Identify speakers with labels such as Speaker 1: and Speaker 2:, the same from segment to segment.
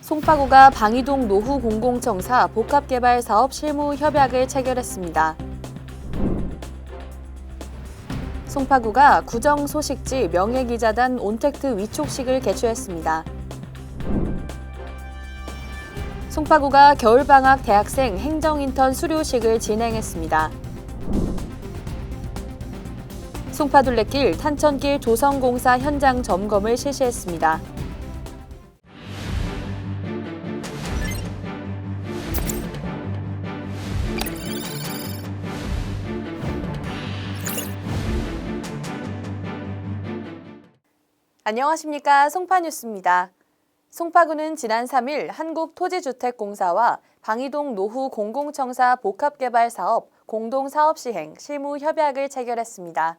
Speaker 1: 송파구가 방이동 노후 공공청사 복합개발 사업 실무 협약을 체결했습니다. 송파구가 구정 소식지 명예기자단 온택트 위촉식을 개최했습니다. 송파구가 겨울방학 대학생 행정인턴 수료식을 진행했습니다. 송파둘레길 탄천길 조성공사 현장 점검을 실시했습니다. 안녕하십니까 송파뉴스입니다. 송파구는 지난 3일 한국토지주택공사와 방이동 노후 공공청사 복합개발사업 공동사업시행 실무협약을 체결했습니다.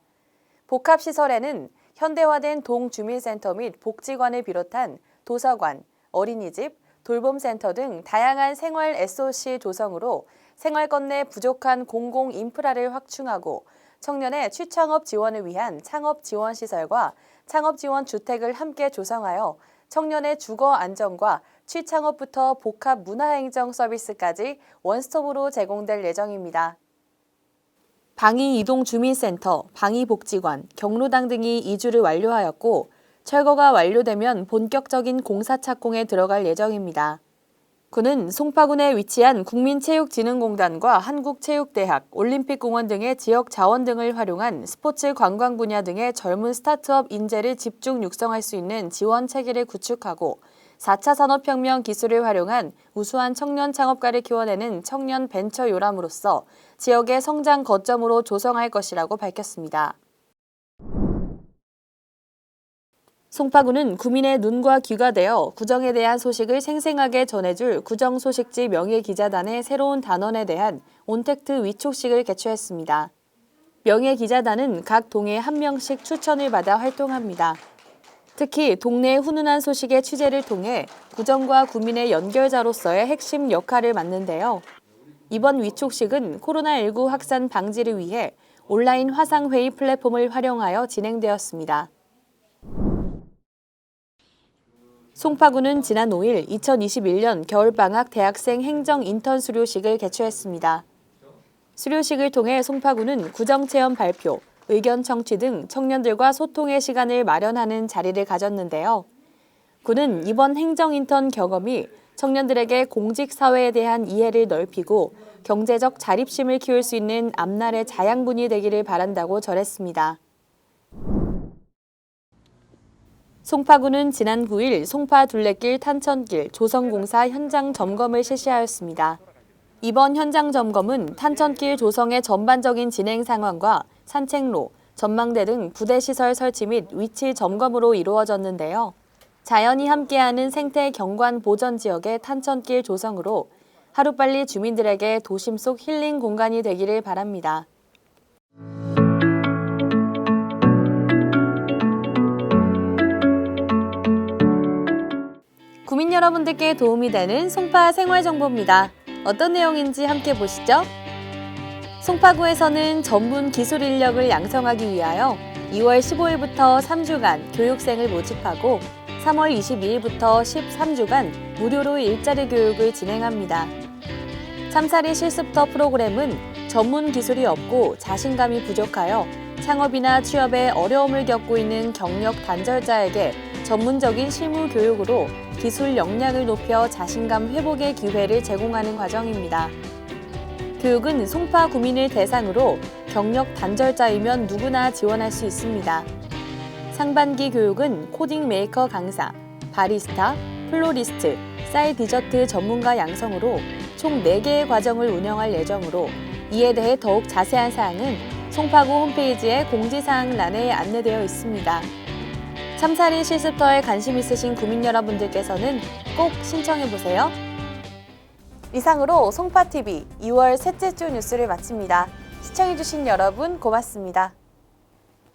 Speaker 1: 복합시설에는 현대화된 동주민센터 및 복지관을 비롯한 도서관, 어린이집, 돌봄센터 등 다양한 생활 SOC 조성으로 생활권 내 부족한 공공 인프라를 확충하고 청년의 취창업 지원을 위한 창업 지원 시설과 창업 지원 주택을 함께 조성하여 청년의 주거 안정과 취창업부터 복합 문화행정 서비스까지 원스톱으로 제공될 예정입니다. 방위 이동 주민센터, 방위 복지관, 경로당 등이 이주를 완료하였고 철거가 완료되면 본격적인 공사 착공에 들어갈 예정입니다. 군은 송파군에 위치한 국민체육진흥공단과 한국체육대학, 올림픽공원 등의 지역 자원 등을 활용한 스포츠 관광 분야 등의 젊은 스타트업 인재를 집중 육성할 수 있는 지원 체계를 구축하고 4차 산업혁명 기술을 활용한 우수한 청년 창업가를 키워내는 청년 벤처 요람으로서 지역의 성장 거점으로 조성할 것이라고 밝혔습니다. 송파구는 구민의 눈과 귀가 되어 구정에 대한 소식을 생생하게 전해줄 구정 소식지 명예기자단의 새로운 단원에 대한 온택트 위촉식을 개최했습니다. 명예기자단은 각 동에 한 명씩 추천을 받아 활동합니다. 특히 동네 훈훈한 소식의 취재를 통해 구정과 구민의 연결자로서의 핵심 역할을 맡는데요. 이번 위촉식은 코로나19 확산 방지를 위해 온라인 화상회의 플랫폼을 활용하여 진행되었습니다. 송파구는 지난 5일 2021년 겨울방학 대학생 행정 인턴 수료식을 개최했습니다. 수료식을 통해 송파구는 구정체험 발표, 의견 청취 등 청년들과 소통의 시간을 마련하는 자리를 가졌는데요. 구는 이번 행정 인턴 경험이 청년들에게 공직 사회에 대한 이해를 넓히고 경제적 자립심을 키울 수 있는 앞날의 자양분이 되기를 바란다고 전했습니다. 송파구는 지난 9일 송파 둘레길 탄천길 조성공사 현장 점검을 실시하였습니다. 이번 현장 점검은 탄천길 조성의 전반적인 진행 상황과 산책로, 전망대 등 부대 시설 설치 및 위치 점검으로 이루어졌는데요. 자연이 함께하는 생태 경관 보전 지역의 탄천길 조성으로 하루빨리 주민들에게 도심 속 힐링 공간이 되기를 바랍니다. 구민 여러분들께 도움이 되는 송파 생활 정보입니다. 어떤 내용인지 함께 보시죠. 송파구에서는 전문 기술 인력을 양성하기 위하여 2월 15일부터 3주간 교육생을 모집하고 3월 22일부터 13주간 무료로 일자리 교육을 진행합니다. 참사리 실습터 프로그램은 전문 기술이 없고 자신감이 부족하여 창업이나 취업에 어려움을 겪고 있는 경력 단절자에게 전문적인 실무 교육으로 기술 역량을 높여 자신감 회복의 기회를 제공하는 과정입니다. 교육은 송파 구민을 대상으로 경력 단절자이면 누구나 지원할 수 있습니다. 상반기 교육은 코딩 메이커 강사, 바리스타, 플로리스트, 쌀 디저트 전문가 양성으로 총 4개의 과정을 운영할 예정으로 이에 대해 더욱 자세한 사항은 송파구 홈페이지의 공지사항란에 안내되어 있습니다. 참사리 실습터에 관심 있으신 구민 여러분들께서는 꼭 신청해 보세요. 이상으로 송파TV 2월 셋째 주 뉴스를 마칩니다. 시청해주신 여러분 고맙습니다.